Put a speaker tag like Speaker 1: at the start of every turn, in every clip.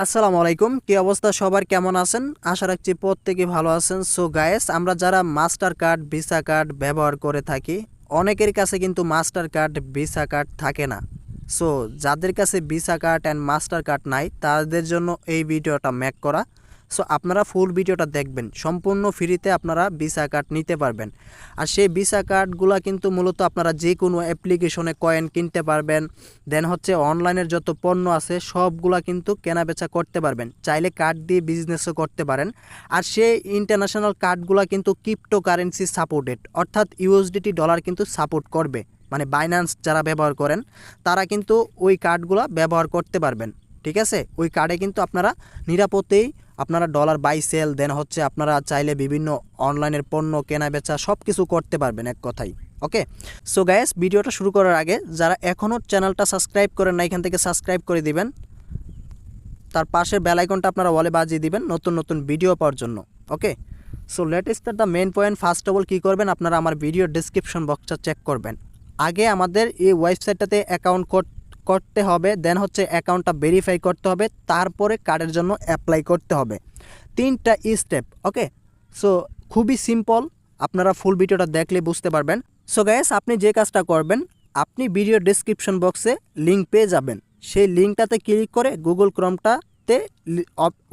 Speaker 1: আসসালামু আলাইকুম। কি অবস্থা? সবার কেমন আছেন? আশা রাখছি প্রত্যেকে ভালো আছেন। সো গায়েস আমরা যারা মাস্টার কার্ড ভিসা কার্ড ব্যবহার করে থাকি, অনেকের কাছে কিন্তু মাস্টার কার্ড ভিসা কার্ড থাকে না। সো যাদের কাছে Visa card and Master card নাই, তাদের জন্য এই ভিডিওটা ম্যাক করা। সো আপনারা ফুল ভিডিওটা দেখবেন। সম্পূর্ণ ফ্রিতে আপনারা ভিসা কার্ড নিতে পারবেন। আর সেই ভিসা কার্ডগুলো কিন্তু মূলত আপনারা যে কোনো অ্যাপ্লিকেশনে কয়েন কিনতে পারবেন। দেন হচ্ছে অনলাইনের যত পণ্য আছে, সবগুলা কিন্তু কেনাবেচা করতে পারবেন। চাইলে কার্ড দিয়ে বিজনেসও করতে পারেন। আর সেই ইন্টারন্যাশনাল কার্ডগুলো কিন্তু ক্রিপ্টো কারেন্সি সাপোর্টেড অর্থাৎ ইউএসডিটি ডলার কিন্তু সাপোর্ট করবে। মানে বাইন্যান্স যারা ব্যবহার করেন, তারা কিন্তু ওই কার্ডগুলো ব্যবহার করতে পারবেন। ঠিক আছে? ওই কার্ডে কিন্তু আপনারা নিরাপদেই আপনারা ডলার বাই সেল দেন হচ্ছে আপনারা চাইলে বিভিন্ন অনলাইনের পণ্য, কেনা, বেচা সব কিছু করতে পারবেন এক কথাই ওকে সো গ্যাস ভিডিওটা শুরু করার আগে যারা এখনও চ্যানেলটা সাবস্ক্রাইব করেন না এখান থেকে সাবস্ক্রাইব করে দিবেন। তার পাশের বেল আইকনটা আপনারা ওয়ালে বাজিয়ে দিবেন নতুন নতুন ভিডিও পাওয়ার জন্য okay so latest the main point first of all কী করবেন? আপনারা আমার ভিডিও ডিসক্রিপশন বক্সটা চেক করবেন। আগে আমাদের এই ওয়েবসাইটটাতে অ্যাকাউন্ট করতে হবে দেন হচ্ছে অ্যাকাউন্টটা ভেরিফাই করতে হবে, তারপরে কার্ডের জন্য অ্যাপ্লাই করতে হবে। তিনটা স্টেপ ওকে সো খুবই সিম্পল আপনারা ফুল ভিডিওটা দেখলে বুঝতে পারবেন। সো গ্যাস আপনি যে কাজটা করবেন, আপনি ভিডিও ডিসক্রিপশন বক্সে লিঙ্ক পেয়ে যাবেন। সেই লিঙ্কটাতে ক্লিক করে গুগল ক্রমটাতে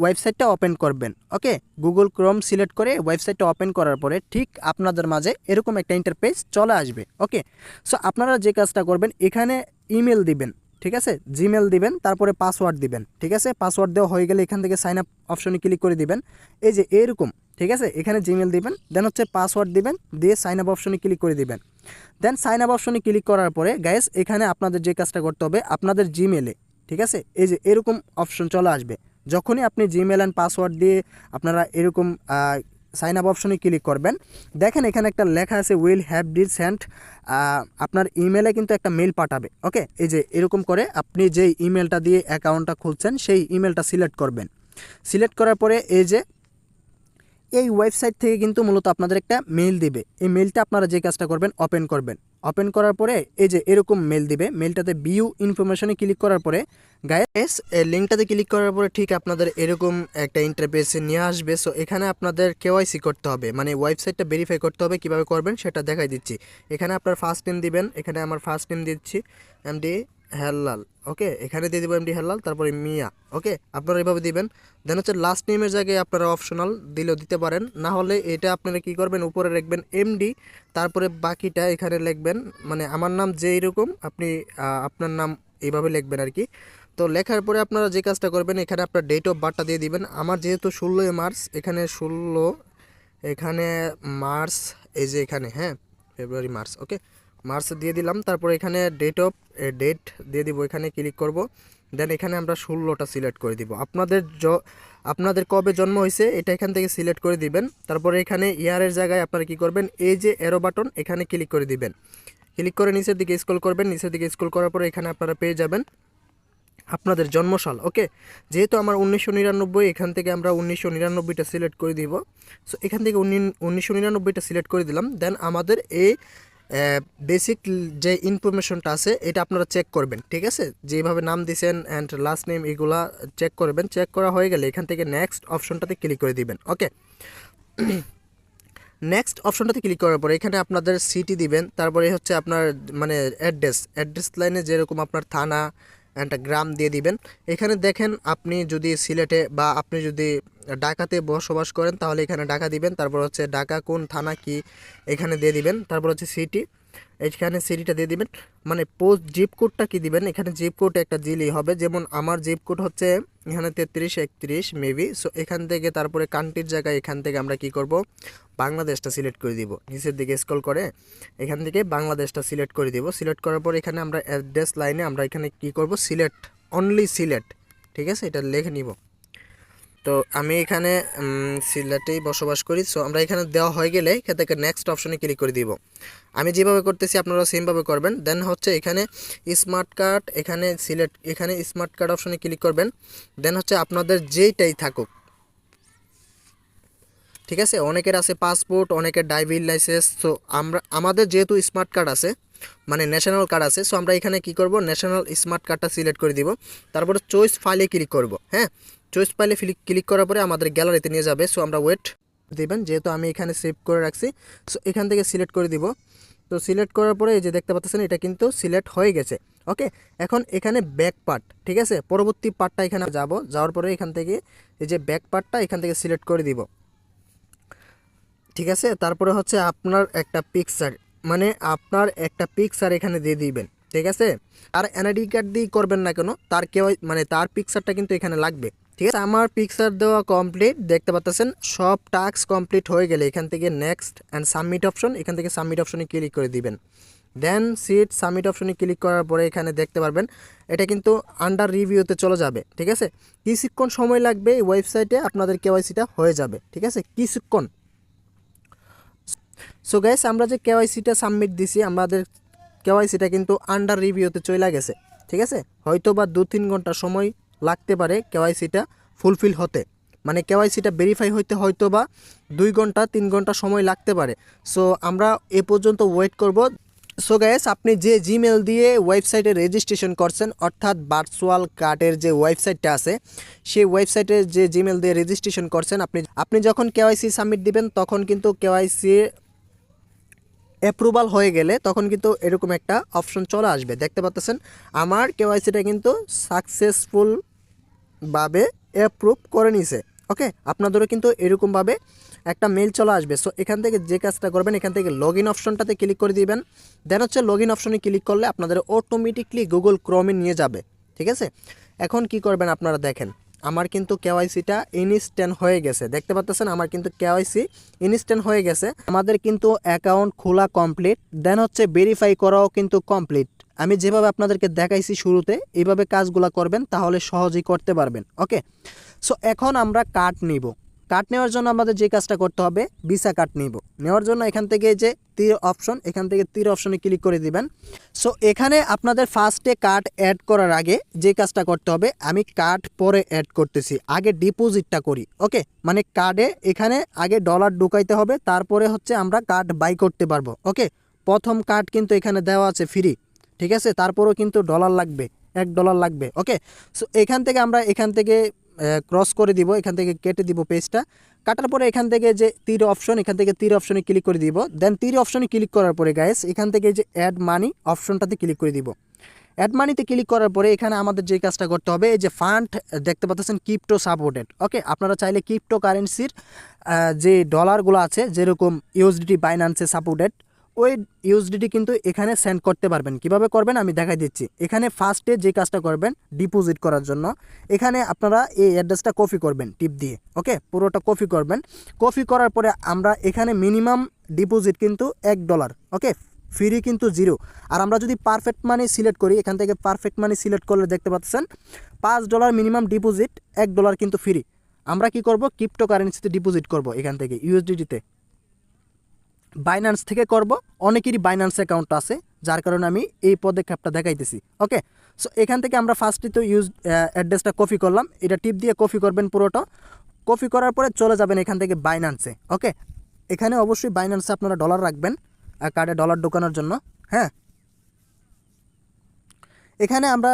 Speaker 1: ওয়েবসাইটটা ওপেন করবেন ওকে গুগল ক্রোম সিলেক্ট করে ওয়েবসাইটটা ওপেন করার পরে ঠিক আপনাদের মাঝে এরকম একটা ইন্টারপেজ চলে আসবে ওকে সো আপনারা যে কাজটা করবেন, এখানে ইমেল দিবেন, ঠিক আছে? জিমেল দিবেন, তারপরে পাসওয়ার্ড দিবেন, ঠিক আছে? পাসওয়ার্ড দেওয়া হয়ে গেলে এখান থেকে সাইন আপ অপশনে ক্লিক করে দিবেন। এই যে এরকম, ঠিক আছে? এখানে জিমেল দিবেন দেন হচ্ছে পাসওয়ার্ড দিবেন, দিয়ে সাইন আপ অপশনে ক্লিক করে দিবেন। দেন সাইন আপ অপশনে ক্লিক করার পরে গ্যাস এখানে আপনাদের যে কাজটা করতে হবে, আপনাদের জিমেলে ঠিক আছে? এই যে এরকম অপশন চলে আসবে। যখনই আপনি জিমেল অ্যান্ড পাসওয়ার্ড দিয়ে আপনারা এরকম সাইন আপ অপশনে ক্লিক করবেন। দেখেন এখানে একটা লেখা আছে উইল হ্যাভ ডি সেন্ট আপনার ইমেলে কিন্তু একটা মেল পাঠাবে ওকে এই যে এরকম করে আপনি যে ইমেলটা দিয়ে অ্যাকাউন্টটা খুলছেন, সেই ইমেলটা সিলেক্ট করবেন। সিলেক্ট করার পরে এই যে এই ওয়েবসাইট থেকে কিন্তু মূলত আপনাদের একটা মেল দিবে। এই মেলটা আপনারা যে কাজটা করবেন ওপেন করবেন। ওপেন করার পরে এই যে এরকম মেল দিবে মেলটাতে বিউ ইনফরমেশনে ক্লিক করার পরে গায়েস এই লিঙ্কটাতে ক্লিক করার পরে ঠিক আপনাদের এরকম একটা ইন্টারফেসে নিয়ে আসবে। সো এখানে আপনাদের কেওয়াইসি করতে হবে। মানে ওয়েবসাইটটা ভেরিফাই করতে হবে কীভাবে করবেন সেটা দেখাই দিচ্ছি। এখানে আপনার ফার্স্ট নেম দিবেন। এখানে আমার ফার্স্ট নেম দিচ্ছি। এমডি হেল্লাল ওকে এখানে দিয়ে দেবো এমডি হেল্লাল তারপরে মিয়া ওকে আপনারা এইভাবে দিবেন। দেন হচ্ছে লাস্ট নেমের জায়গায় আপনারা অপশনাল দিলেও দিতে পারেন। না হলে এটা আপনারা কি করবেন? উপরে লিখবেন এমডি তারপরে বাকিটা এখানে লিখবেন। মানে আমার নাম যেই রকম, আপনি আপনার নাম এইভাবে লিখবেন আর কি। তো লেখার পরে আপনারা যে কাজটা করবেন, এখানে আপনার ডেট অফ বার্থটা দিয়ে দিবেন। আমার যেহেতু ষোলোই মার্চ, এখানে ষোলো, এখানে মার্চ, এই যে এখানে হ্যাঁ ফেব্রুয়ারি, মার্চ, ওকে? মার্চ দিয়ে দিলাম, তারপর এখানে ডেট অফ ডেট দিয়ে দিব, এখানে ক্লিক করব। দেন এখানে আমরা ষোলোটা সিলেক্ট করে দিব। আপনাদের জ, আপনাদের কবে জন্ম হয়েছে, এটা এখান থেকে সিলেক্ট করে দিবেন। তারপরে এখানে ইয়ারের জায়গায় আপনারা কি করবেন, এই যে এরো বাটন এখানে ক্লিক করে দিবেন। ক্লিক করে নিচের দিকে স্ক্রল করবেন, নিচের দিকে স্ক্রল করার পরে এখানে আপনারা পেয়ে যাবেন। আপনাদের জন্মসাল ওকে যেহেতু আমার উনিশশো নিরানব্বই, এখান থেকে আমরা উনিশশো নিরানব্বইটা সিলেক্ট করে দিব। সো এখান থেকে উনিশশো নিরানব্বইটা সিলেক্ট করে দিলাম। দেন আমাদের এই বেসিক যে ইনফরমেশনটা আছে, এটা আপনারা চেক করবেন, ঠিক আছে? যেভাবে নাম দিছেন অ্যান্ড লাস্ট নেম এগুলা চেক করবেন। চেক করা হয়ে গেলে এখান থেকে নেক্সট অপশনটাতে ক্লিক করে দিবেন ওকে নেক্সট অপশনটাতে ক্লিক করার পরে এখানে আপনাদের সিটি দিবেন। তারপরে হচ্ছে আপনার মানে অ্যাড্রেস অ্যাড্রেস লাইনে যেরকম আপনার থানা একটা গ্রাম দিয়ে দিবেন। এখানে দেখেন আপনি যদি সিলেটে বা আপনি যদি ঢাকাতে বসবাস করেন, তাহলে এখানে ঢাকা দিবেন। তারপর হচ্ছে ঢাকা কোন থানা কি এখানে দিয়ে দিবেন। তারপর হচ্ছে সিটি, এখানে সিটিটা দিয়ে দিবেন। মানে পোস্ট জিপ কোডটা কি দিবেন? এখানে জিপ কোড একটা জিলি হবে। যেমন আমার জিপ কোড হচ্ছে এখানে তেত্রিশ, একত্রিশ মেবি সো এখান থেকে তারপরে কান্ট্রির জায়গায় এখান থেকে আমরা কি করব? বাংলাদেশটা সিলেক্ট করে দিব। নিচের দিকে স্কল করে এখান থেকে বাংলাদেশটা সিলেক্ট করে দিব। সিলেক্ট করার পর এখানে আমরা অ্যাড্রেস লাইনে আমরা এখানে কি করব? সিলেক্ট অনলি সিলেক্ট ঠিক আছে? এটা লিখে নিব। তো আমি এখানে সিলেটেই বসবাস করি। সো আমরা এখানে দেওয়া হয়ে গেলে এখান থেকে নেক্সট অপশনে ক্লিক করে দিব। আমি যেভাবে করতেছি আপনারা সেমভাবে করবেন। দেন হচ্ছে এখানে স্মার্ট কার্ড এখানে সিলেক্ট এখানে স্মার্ট কার্ড অপশনে ক্লিক করবেন। দেন হচ্ছে আপনাদের যেইটাই থাকুক। ঠিক আছে? অনেকের আছে পাসপোর্ট অনেকের ড্রাইভিং লাইসেন্স তো আমরা, আমাদের যেহেতু স্মার্ট কার্ড আছে মানে ন্যাশনাল কার্ড আছে সো আমরা এখানে কি করব? ন্যাশনাল স্মার্ট কার্ডটা সিলেক্ট করে দিব। তারপরে চয়েস ফাইলে ক্লিক করব। হ্যাঁ? চয়েস ফাইলে ক্লিক করার পরে আমাদের গ্যালারিতে নিয়ে যাবে। সো আমরা ওয়েট দিবেন, যেহেতু আমি এখানে সেভ করে রাখছি। সো এখান থেকে সিলেক্ট করে দিব। তো সিলেক্ট করার পরে এই যে দেখতে পাচ্ছেন, এটা কিন্তু সিলেক্ট হয়ে গেছে। ওকে এখন এখানে ব্যাক পার্ট ঠিক আছে? পরবর্তী পার্টটা এখানে যাব। যাওয়ার পরে এখান থেকে এই যে ব্যাক পার্টটা এখান থেকে সিলেক্ট করে দিব। ঠিক আছে? তারপরে হচ্ছে আপনার একটা পিকচার মানে আপনার একটা পিকচার এখানে দিয়ে দিবেন। ঠিক আছে? আর এনআইডি কার্ড দিয়ে করবেন না কেন? তার কেউ মানে তার পিকচারটা কিন্তু এখানে লাগবে। ঠিক আছে? আমার পিকচার দেওয়া কমপ্লিট দেখতে পাচ্ছেন সব টাস্ক কমপ্লিট হয়ে গেলে এখান থেকে নেক্সট অ্যান্ড সাবমিট অপশন এখান থেকে সাবমিট অপশনে ক্লিক করে দিবেন। দেন সিট সাবমিট অপশনে ক্লিক করার পরে এখানে দেখতে পারবেন, এটা কিন্তু আন্ডার রিভিউতে চলে যাবে, ঠিক আছে? কিছুক্ষণ সময় লাগবে এই ওয়েবসাইটে আপনাদের কেওয়াইসিটা হয়ে যাবে, ঠিক আছে? কিছুক্ষণ। সো গাইস আমরা যে কেওয়াইসিটা সাবমিট দিছি, আমাদের কেওয়াইসিটা কিন্তু আন্ডার রিভিউতে চলে গেছে, ঠিক আছে? হয়তো বা দু তিন ঘণ্টা সময় লাগতে পারে কেওয়াইসিটা ফুলফিল হতে। মানে কেওয়াইসিটা ভেরিফাই হইতে হয়তো বা দুই ঘণ্টা, তিন ঘণ্টা সময় লাগতে পারে। সো আমরা এ পর্যন্ত ওয়েট করব। সো গ্যাস আপনি যে জিমেল দিয়ে ওয়েবসাইটে রেজিস্ট্রেশন করছেন, অর্থাৎ ভার্চুয়াল কার্ডের যে ওয়েবসাইটটা আছে, সেই ওয়েবসাইটে যে জিমেল দিয়ে রেজিস্ট্রেশন করছেন, আপনি আপনি যখন কেওয়াইসি সাবমিট দিবেন, তখন কিন্তু কেওয়াইসি অ্যাপ্রুভাল হয়ে গেলে তখন কিন্তু এরকম একটা অপশন চলে আসবে। দেখতে পাচ্ছেন আমার কেওয়াইসিটা কিন্তু সাকসেসফুলভাবে অ্যাপ্রুভ করে নিছে ওকে আপনাদেরও কিন্তু এরকমভাবে একটা মেল চলে আসবে। সো এখান থেকে যে কাজটা করবেন, এখান থেকে লগ ইন অপশনটাতে ক্লিক করে দিবেন। দেন হচ্ছে লগ ইন অপশনে ক্লিক করলে আপনাদের অটোমেটিকলি গুগল ক্রমে নিয়ে যাবে, ঠিক আছে? এখন কি করবেন আপনারা দেখেন, আমার কিন্তু কেওয়াইসিটা ইনস্ট্যান্ট হয়ে গেছে। দেখতে পাচ্ছেন, আমার কিন্তু কেওয়াইসি ইনস্ট্যান্ট হয়ে গেছে। আমাদের কিন্তু অ্যাকাউন্ট খোলা কমপ্লিট দেন হচ্ছে ভেরিফাই করাও কিন্তু কমপ্লিট আমি যেভাবে আপনাদেরকে দেখাইছি শুরুতে এইভাবে কাজগুলো করবেন, তাহলে সহজেই করতে পারবেন, ওকে? সো এখন আমরা কার্ড নিব। কার্ড নেওয়ার জন্য আমাদের যে কাজটা করতে হবে ভিসা কার্ড নিব। নেওয়ার জন্য এখান থেকে যে তীর অপশন, এখান থেকে তীর অপশনে ক্লিক করে দিবেন। সো এখানে আপনাদের ফার্স্টে কার্ড অ্যাড করার আগে যে কাজটা করতে হবে, আমি কার্ড পরে অ্যাড করতেছি, আগে ডিপোজিটটা করি, ওকে? মানে কার্ডে এখানে আগে ডলার ঢুকাইতে হবে, তারপরে হচ্ছে আমরা কার্ড বাই করতে পারব, ওকে? প্রথম কার্ড কিন্তু এখানে দেওয়া আছে ফ্রি ঠিক আছে? তারপরেও কিন্তু ডলার লাগবে, এক ডলার লাগবে ওকে সো এখান থেকে আমরা এখান থেকে ক্রস করে দিব, এখান থেকে কেটে দিব পেজটা কাটার পরে এখান থেকে যে তীর অপশন এখান থেকে তীর অপশনে ক্লিক করে দিব। দেন তীর অপশনে ক্লিক করার পরে গাইস এখান থেকে যে অ্যাড মানি অপশনটাতে ক্লিক করে দিব। অ্যাড মানিতে ক্লিক করার পরে এখানে আমাদের যে কাজটা করতে হবে, এই যে ফান্ড দেখতে পাচ্ছেন ক্রিপ্টো সাপোর্টেড ওকে আপনারা চাইলে ক্রিপ্টো কারেন্সির যে ডলারগুলো আছে, যেরকম ইউএসডিটি বাইন্যান্সে সাপোর্টেড ওই ইউএসডিটি কিন্তু এখানে সেন্ড করতে পারবেন। কীভাবে করবেন? আমি দেখাই দিচ্ছি। এখানে ফার্স্টে যে কাজটা করবেন ডিপোজিট করার জন্য। এখানে আপনারা এই অ্যাড্রেসটা কপি করবেন টিপ দিয়ে। ওকে পুরোটা কপি করবেন। কপি করার পরে আমরা এখানে মিনিমাম ডিপোজিট কিন্তু এক ডলার ওকে ফ্রি কিন্তু জিরো আর আমরা যদি পারফেক্ট মানি সিলেক্ট করি, এখান থেকে পারফেক্ট মানি সিলেক্ট করলে দেখতে পাচ্ছেন, পাঁচ ডলার মিনিমাম ডিপোজিট এক ডলার কিন্তু ফ্রি আমরা কি করব? ক্রিপ্টো কারেন্সিতে ডিপোজিট করব এখান থেকে ইউএসডিটিতে বাইন্যান্স থেকে করব। অনেকেরই বাইন্যান্স অ্যাকাউন্ট আছে, যার কারণে আমি এই পদক্ষেপটা দেখাইতেছি। ওকে সো এখান থেকে আমরা ফার্স্টে তো ইউজ অ্যাড্রেসটা কপি করলাম। এটা টিপ দিয়ে কপি করবেন পুরোটা। কপি করার পরে চলে যাবেন এখান থেকে বাইন্যান্সে ওকে এখানে অবশ্যই বাইন্যান্সে আপনারা ডলার রাখবেন কার্ডে ডলার ঢোকানোর জন্য। হ্যাঁ? এখানে আমরা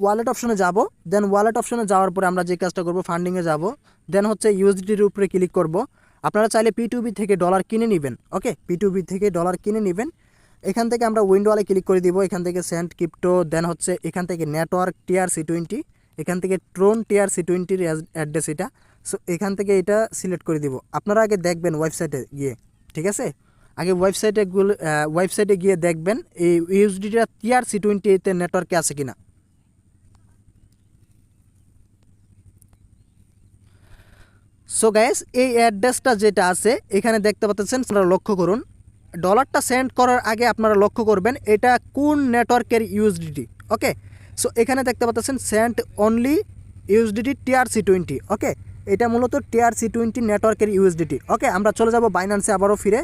Speaker 1: ওয়ালেট অপশনে যাব। দেন ওয়ালেট অপশনে যাওয়ার পরে আমরা যে কাজটা করব ফান্ডিংয়ে যাব। দেন হচ্ছে ইউএসডিটির উপরে ক্লিক করব। আপনারা চাইলে পি টু বি থেকে ডলার কিনে নেবেন ওকে পি টু বি থেকে ডলার কিনে নেবেন। এখান থেকে আমরা উইন্ডোয়ালে ক্লিক করে দিব, এখান থেকে সেন্ট ক্রিপ্টো দেন হচ্ছে এখান থেকে নেটওয়ার্ক টিআর সি টোয়েন্টি এখান থেকে ট্রোন টিআর সি টোয়েন্টির অ্যাড্রেস এটা। সো এখান থেকে এটা সিলেক্ট করে দিব। আপনারা আগে দেখবেন ওয়েবসাইটে গিয়ে, ঠিক আছে? আগে ওয়েবসাইটে ওয়েবসাইটে গিয়ে দেখবেন, এই ইউএসডিটা টিআর সি টোয়েন্টিতে নেটওয়ার্কে আছে কিনা। সো গ্যাস এই অ্যাড্রেসটা যেটা আছে, এখানে দেখতে পাচ্ছেন, আপনারা লক্ষ্য করুন। ডলারটা সেন্ড করার আগে আপনারা লক্ষ্য করবেন, এটা কোন নেটওয়ার্কের ইউএসডিটি ওকে সো এখানে দেখতে পাচ্ছেন sent only USDT TRC twenty okay এটা মূলত টিআর সি টোয়েন্টি নেটওয়ার্কের ইউএসডিটি ওকে, আমরা চলে যাব বাইন্যান্সে আবারও ফিরে।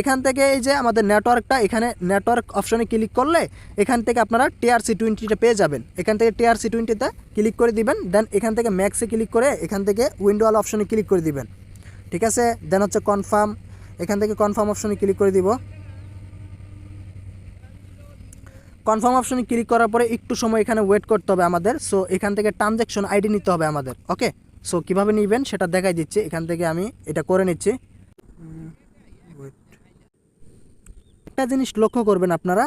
Speaker 1: এখান থেকে এই যে আমাদের নেটওয়ার্কটা, এখানে নেটওয়ার্ক অপশনে ক্লিক করলে এখান থেকে আপনারা টিআর সি টোয়েন্টিটা পেয়ে যাবেন। এখান থেকে টিআরসি টোয়েন্টিতে ক্লিক করে দিবেন, দেন এখান থেকে ম্যাক্সে ক্লিক করে এখান থেকে উইন্ডোয়াল অপশনে ক্লিক করে দিবেন। ঠিক আছে? দেন হচ্ছে কনফার্ম, এখান থেকে কনফার্ম অপশনে ক্লিক করে দিব। কনফার্ম অপশনে ক্লিক করার পরে একটু সময় এখানে ওয়েট করতে হবে আমাদের। সো, এখান থেকে ট্রানজ্যাকশন আইডি নিতে হবে আমাদের। ওকে? সো কীভাবে নিবেন সেটা দেখাই দিচ্ছি। এখান থেকে আমি এটা করে নিচ্ছি। একটা জিনিস লক্ষ্য করবেন আপনারা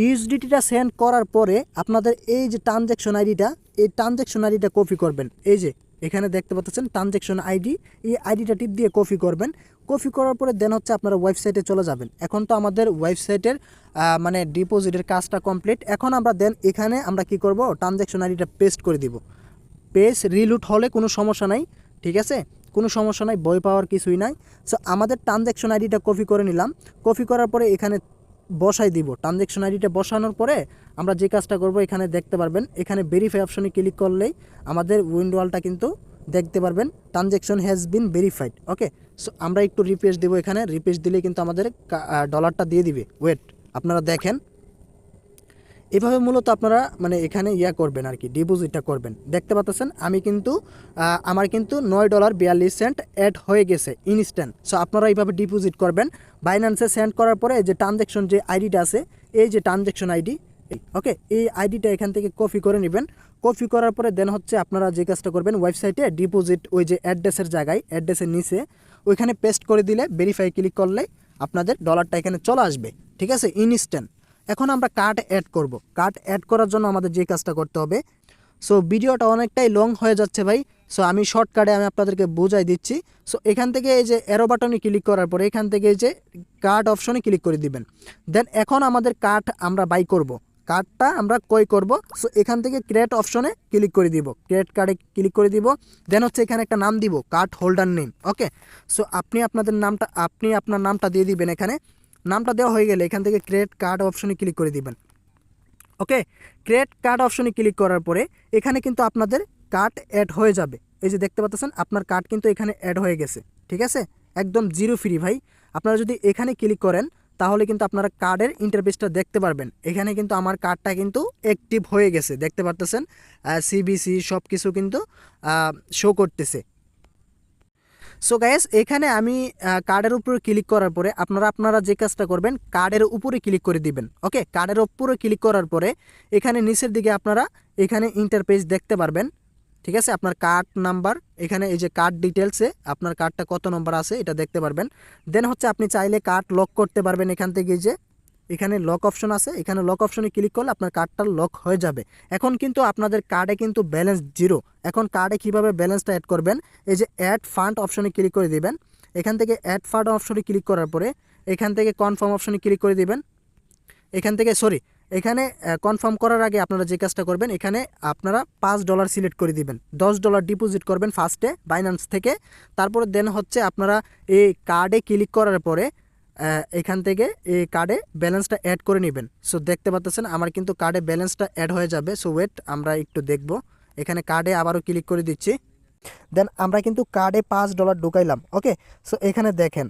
Speaker 1: ইউএসডিটিটা সেন্ড করার পরে আপনাদের এই যে ট্রানজ্যাকশন আইডিটা এই ট্রানজ্যাকশন আইডিটা কপি করবেন। এই যে, এখানে দেখতে পাচ্ছেন ট্রানজ্যাকশন আইডি এই আইডিটা টিপ দিয়ে কপি করবেন। কপি করার পরে দেন হচ্ছে আপনারা ওয়েবসাইটে চলে যাবেন। এখন তো আমাদের ওয়েবসাইটের মানে ডিপোজিটের কাজটা কমপ্লিট এখন আমরা দেন এখানে আমরা কি করব? ট্রানজ্যাকশন আইডিটা পেস্ট করে দিব। পেজ রিলুট হলে কোনো সমস্যা নাই, ঠিক আছে? কোনো সমস্যা নাই বই পাওয়ার কিছুই নাই। সো আমাদের ট্রানজ্যাকশন আইডিটা কপি করে নিলাম। কপি করার পরে এখানে বসাই দিব। ট্রানজ্যাকশন আইডিটা বসানোর পরে আমরা যে কাজটা করব, এখানে দেখতে পারবেন। এখানে ভেরিফাই অপশনে ক্লিক করলেই আমাদের উইন্ডোয়ালটা কিন্তু দেখতে পারবেন। Transaction has been verified okay so আমরা একটু রিপেস দেবো এখানে। রিপেস দিলে কিন্তু আমাদের ডলারটা দিয়ে দিবে। ওয়েট আপনারা দেখেন। এভাবে মূলত আপনারা মানে এখানে ইয়া করবেন আর কি ডিপোজিটটা করবেন। দেখতে পাচ্ছেন আমি কিন্তু আমার কিন্তু নয় ডলার বিয়াল্লিশ সেন্ট অ্যাড হয়ে গেছে ইনস্ট্যান্ট সো আপনারা এইভাবে ডিপোজিট করবেন। বাইন্যান্সে সেন্ড করার পরে যে ট্রানজ্যাকশন যে আইডিটা আছে, এই যে ট্রানজ্যাকশন আইডি ওকে এই আইডিটা এখান থেকে কপি করে নেবেন। কপি করার পরে দেন হচ্ছে আপনারা যে কাজটা করবেন ওয়েবসাইটে ডিপোজিট ওই যে অ্যাড্রেসের জায়গায় অ্যাড্রেসের নিচে, ওইখানে পেস্ট করে দিলে ভেরিফাই ক্লিক করলে আপনাদের ডলারটা এখানে চলে আসবে, ঠিক আছে? ইনস্ট্যান্ট এখন আমরা কার্ড অ্যাড করব। কার্ড অ্যাড করার জন্য আমাদের যে কাজটা করতে হবে সো ভিডিওটা অনেকটাই লং হয়ে যাচ্ছে ভাই সো আমি শর্টকাটে আমি আপনাদেরকে বোঝাই দিচ্ছি। সো এখান থেকে এই যে অ্যারো বাটনে ক্লিক করার পরে এখান থেকে এই যে কার্ড অপশনে ক্লিক করে দিবেন। দেন এখন আমাদের কার্ড আমরা বাই করব। কার্ডটা আমরা কই করব? সো এখান থেকে ক্রিয়েট অপশনে ক্লিক করে দিব। ক্রিয়েট কার্ডে ক্লিক করে দিব। দেন হচ্ছে এখানে একটা নাম দিব card holder name okay so আপনি আপনাদের নামটা, আপনি আপনার নামটা দিয়ে দিবেন এখানে। নামটা দেওয়া হয়ে গেলে এখান থেকে ক্রিয়েট কার্ড অপশনে ক্লিক করে দিবেন। ওকে ক্রিয়েট কার্ড অপশনে ক্লিক করার পরে এখানে কিন্তু আপনাদের কার্ড অ্যাড হয়ে যাবে। এই যে দেখতে পাচ্ছেন, আপনার কার্ড কিন্তু এখানে অ্যাড হয়ে গেছে। ঠিক আছে? একদম জিরো ফ্রি ভাই। আপনারা যদি এখানে ক্লিক করেন, তাহলে কিন্তু আপনারা কার্ডের ইন্টারফেসটা দেখতে পারবেন। এখানে কিন্তু আমার কার্ডটা কিন্তু অ্যাক্টিভ হয়ে গেছে। দেখতে পারতেছেন সিবিসি সব কিছু কিন্তু শো করতেছে। সো গাইস এখানে আমি কার্ডের উপরে ক্লিক করার পরে আপনারা আপনারা যে কাজটা করবেন কার্ডের উপরে ক্লিক করে দিবেন ওকে কার্ডের উপরে ক্লিক করার পরে এখানে নিচের দিকে আপনারা এখানে ইন্টারপেজ দেখতে পারবেন, ঠিক আছে? আপনার কার্ড নাম্বার এখানে এই যে কার্ড ডিটেলসে আপনার কার্ডটা কত নম্বর আছে এটা দেখতে পারবেন। দেন হচ্ছে আপনি চাইলে কার্ড লক করতে পারবেন এখান থেকে যে এখানে লক অপশন আছে। এখানে লক অপশনে ক্লিক করলে আপনার কার্ডটা লক হয়ে যাবে। এখন কিন্তু আপনাদের কার্ডে কিন্তু ব্যালেন্স জিরো এখন কার্ডে কীভাবে ব্যালেন্সটা অ্যাড করবেন? এই যে অ্যাড ফান্ড অপশনে ক্লিক করে দিবেন। এখান থেকে অ্যাড ফান্ড অপশনে ক্লিক করার পরে এখান থেকে কনফার্ম অপশনে ক্লিক করে দিবেন। এখান থেকে সরি এখানে কনফার্ম করার আগে আপনারা যে কাজটা করবেন, এখানে আপনারা পাঁচ ডলার সিলেক্ট করে দিবেন। দশ ডলার ডিপোজিট করবেন ফার্স্টে বাইন্যান্স থেকে। তারপরে দেন হচ্ছে আপনারা এই কার্ডে ক্লিক করার পরে এখান থেকে এই কার্ডে ব্যালেন্সটা অ্যাড করে নেবেন। সো দেখতে পাচ্ছেন আমার কিন্তু কার্ডে ব্যালেন্সটা অ্যাড হয়ে যাবে। সো ওয়েট আমরা একটু দেখব। এখানে কার্ডে আবারও ক্লিক করে দিচ্ছি। দেন আমরা কিন্তু কার্ডে পাঁচ ডলার ঢুকাইলাম ওকে সো এখানে দেখেন,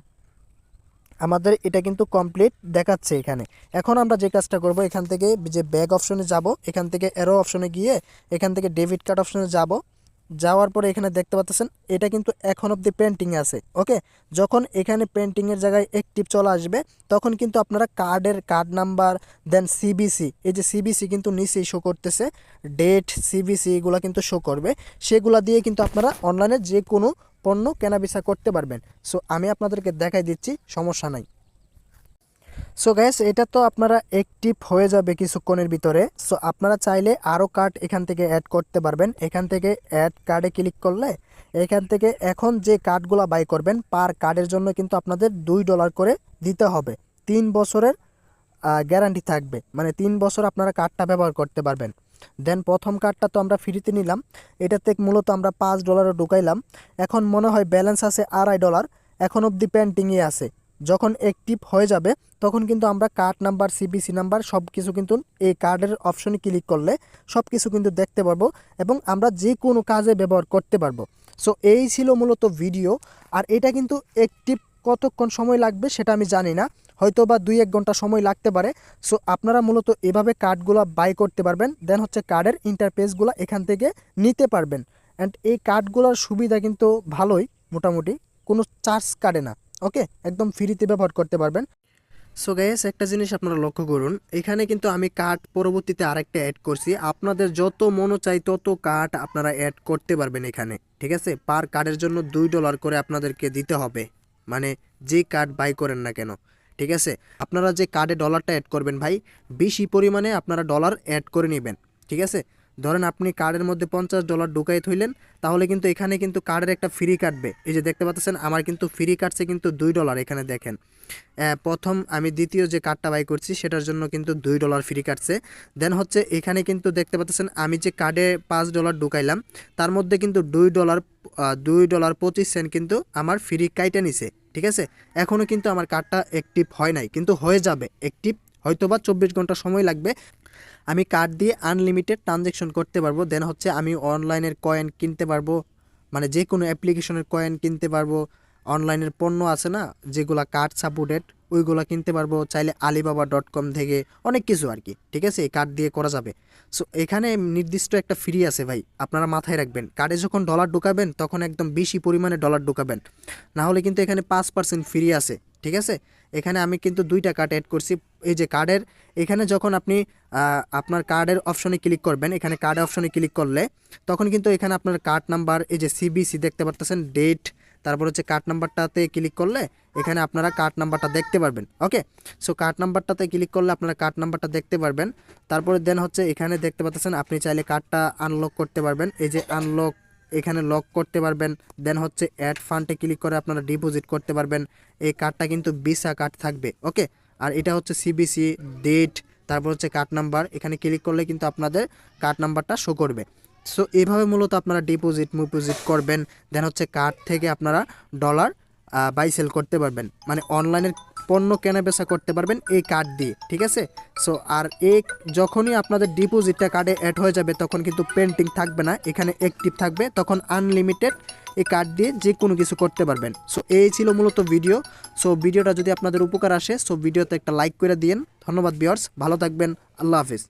Speaker 1: আমাদের এটা কিন্তু কমপ্লিট দেখাচ্ছে এখানে। এখন আমরা যে কাজটা করব, এখান থেকে যে ব্যাগ অপশনে যাব, এখান থেকে এরো অপশনে গিয়ে এখান থেকে ডেবিট কার্ড অপশনে যাব। যাওয়ার পরে এখানে দেখতে পাচ্ছেন এটা কিন্তু এখন অবধি পেন্টিং আছে ওকে যখন এখানে পেন্টিংয়ের জায়গায় অ্যাক্টিভ চলে আসবে, তখন কিন্তু আপনারা কার্ডের কার্ড নাম্বার দেন সিবিসি এই যে সিবিসি কিন্তু নিচেই শো করতেছে ডেট সিবিসি এগুলো কিন্তু শো করবে, সেগুলা দিয়ে কিন্তু আপনারা অনলাইনে যে কোনো পণ্য কেনাবেচা করতে পারবেন। সো আমি আপনাদেরকে দেখাই দিচ্ছি, সমস্যা নাই। সো গ্যাস এটা তো আপনারা অ্যাক্টিভ হয়ে যাবে কিছুক্ষণের ভিতরে। সো আপনারা চাইলে আরও কার্ড এখান থেকে অ্যাড করতে পারবেন। এখান থেকে অ্যাড কার্ডে ক্লিক করলে এখান থেকে এখন যে কার্ডগুলো বাই করবেন পার কার্ডের জন্য কিন্তু আপনাদের দুই ডলার করে দিতে হবে। তিন বছরের গ্যারান্টি থাকবে। মানে তিন বছর আপনারা কার্ডটা ব্যবহার করতে পারবেন। দেন প্রথম কার্ডটা তো আমরা ফ্রিতে নিলাম। এটাতে মূলত আমরা পাঁচ ডলারও ঢুকাইলাম। এখন মনে হয় ব্যালেন্স আছে আড়াই ডলার এখন অবধি পেন্টিংয়ে আছে। যখন অ্যাক্টিভ হয়ে যাবে, তখন কিন্তু আমরা কার্ড নাম্বার সিবিসি নাম্বার সব কিছু কিন্তু এই কার্ডের অপশনে ক্লিক করলে সব কিছু কিন্তু দেখতে পারব এবং আমরা যে কোনো কাজে ব্যবহার করতে পারব। সো এই ছিল মূলত ভিডিও আর এটা কিন্তু অ্যাক্টিভ কতক্ষণ সময় লাগবে সেটা আমি জানি না। হয়তো বা দুই এক ঘণ্টা সময় লাগতে পারে। সো আপনারা মূলত এভাবে কার্ডগুলো বাই করতে পারবেন দেন হচ্ছে কার্ডের ইন্টারপেসগুলো এখান থেকে নিতে পারবেন। অ্যান্ড এই কার্ডগুলোর সুবিধা কিন্তু ভালোই, মোটামুটি। কোনো চার্জ কাটে না। ওকে একদম ফ্রিতে ব্যবহার করতে পারবেন। সো গাইস একটা জিনিস আপনারা লক্ষ্য করুন, এখানে কিন্তু আমি কার্ড পরবর্তীতে আরেকটা অ্যাড করছি। আপনাদের যত মনো চাই তত কার্ড আপনারা অ্যাড করতে পারবেন এখানে, ঠিক আছে? পার কার্ডের জন্য দুই ডলার করে আপনাদেরকে দিতে হবে। মানে যে কার্ড বাই করেন না কেন, ঠিক আছে? আপনারা যে কার্ডে ডলারটা অ্যাড করবেন ভাই, বেশি পরিমাণে আপনারা ডলার অ্যাড করে নেবেন, ঠিক আছে? ধরেন আপনি কার্ডের মধ্যে পঞ্চাশ ডলার ঢুকাই থইলেন, তাহলে কিন্তু এখানে কিন্তু কার্ডের একটা ফ্রি কাটবে এই যে দেখতে পাচ্ছেন, আমার কিন্তু ফ্রি কাটছে কিন্তু দুই ডলার এখানে দেখেন। প্রথম আমি দ্বিতীয় যে কার্ডটা বাই করছি, সেটার জন্য কিন্তু দুই ডলার ফ্রি কাটছে দেন হচ্ছে এখানে কিন্তু দেখতে পাচ্ছেন, আমি যে কার্ডে পাঁচ ডলার ঢুকাইলাম, তার মধ্যে কিন্তু দুই ডলার দুই ডলার পঁচিশ সেন্ট কিন্তু আমার ফ্রি কাইটে নিছে, ঠিক আছে? এখনও কিন্তু আমার কার্ডটা অ্যাক্টিভ হয় নাই, কিন্তু হয়ে যাবে অ্যাক্টিভ হয়তো বা চব্বিশ ঘণ্টা সময় লাগবে। আমি কার্ড দিয়ে আনলিমিটেড ট্রানজ্যাকশন করতে পারব। দেন হচ্ছে আমি অনলাইনের কয়েন কিনতে পারব। মানে যে কোনো অ্যাপ্লিকেশনের কয়েন কিনতে পারব। অনলাইনের পণ্য আছে না? যেগুলা কার্ড সাপোর্টেড ওইগুলা কিনতে পারব। চাইলে আলিবাবা ডট কম থেকে অনেক কিছু আর কি। ঠিক আছে? এই কার্ড দিয়ে করা যাবে। সো এখানে নির্দিষ্ট একটা ফ্রি আছে ভাই। আপনারা মাথায় রাখবেন। কার্ডে যখন ডলার ঢুকাবেন, তখন একদম বেশি পরিমাণে ডলার ঢুকাবেন। না হলে কিন্তু এখানে পাঁচ পার্সেন্ট ফ্রি আছে। ঠিক আছে? এখানে আমি কিন্তু দুইটা কার্ড অ্যাড করছি। এই যে কার্ডের এখানে যখন আপনি আপনার কার্ডের অপশনে ক্লিক করবেন, এখানে কার্ডের অপশনে ক্লিক করলে, তখন কিন্তু এখানে আপনার কার্ড নাম্বার এই যে সিবিসি দেখতে পারতেছেন ডেট তারপর হচ্ছে কার্ড নাম্বারটাতে ক্লিক করলে, এখানে আপনারা কার্ড নাম্বারটা দেখতে পারবেন ওকে সো কার্ড নাম্বারটাতে ক্লিক করলে আপনারা কার্ড নাম্বারটা দেখতে পারবেন, তারপরে দেন হচ্ছে এখানে দেখতে পাচ্ছেন আপনি চাইলে কার্ডটা আনলক করতে পারবেন, এই যে আনলক এখানে লক করতে পারবেন দেন হচ্ছে অ্যাড ফান্ডে ক্লিক করে আপনারা ডিপোজিট করতে পারবেন, এই কার্ডটা কিন্তু ভিসা কার্ড থাকবে ওকে আর এটা হচ্ছে সিবিসি ডেট তারপর হচ্ছে কার্ড নাম্বার এখানে ক্লিক করলে কিন্তু আপনাদের কার্ড নাম্বারটা শো করবে। সো এইভাবে মূলত আপনারা ডিপোজিট মুপোজিট করবেন দেন হচ্ছে কার্ড থেকে আপনারা ডলার বাই সেল করতে পারবেন। মানে অনলাইনের পণ্য কেনা বেচা করতে পারবেন এই কার্ড দিয়ে, ঠিক আছে? সো আর এই যখনই আপনাদের ডিপোজিটটা কার্ডে অ্যাড হয়ে যাবে, তখন কিন্তু পেন্টিং থাকবে না, এখানে অ্যাক্টিভ থাকবে, তখন আনলিমিটেড এই কার্ড দিয়ে যে কোনো কিছু করতে পারবেন। সো এই ছিল মূলত ভিডিও সো ভিডিওটা যদি আপনাদের উপকার আসে সো ভিডিওতে একটা লাইক করে দিন ধন্যবাদ বিয়ার্স ভালো থাকবেন, আল্লাহ হাফিজ।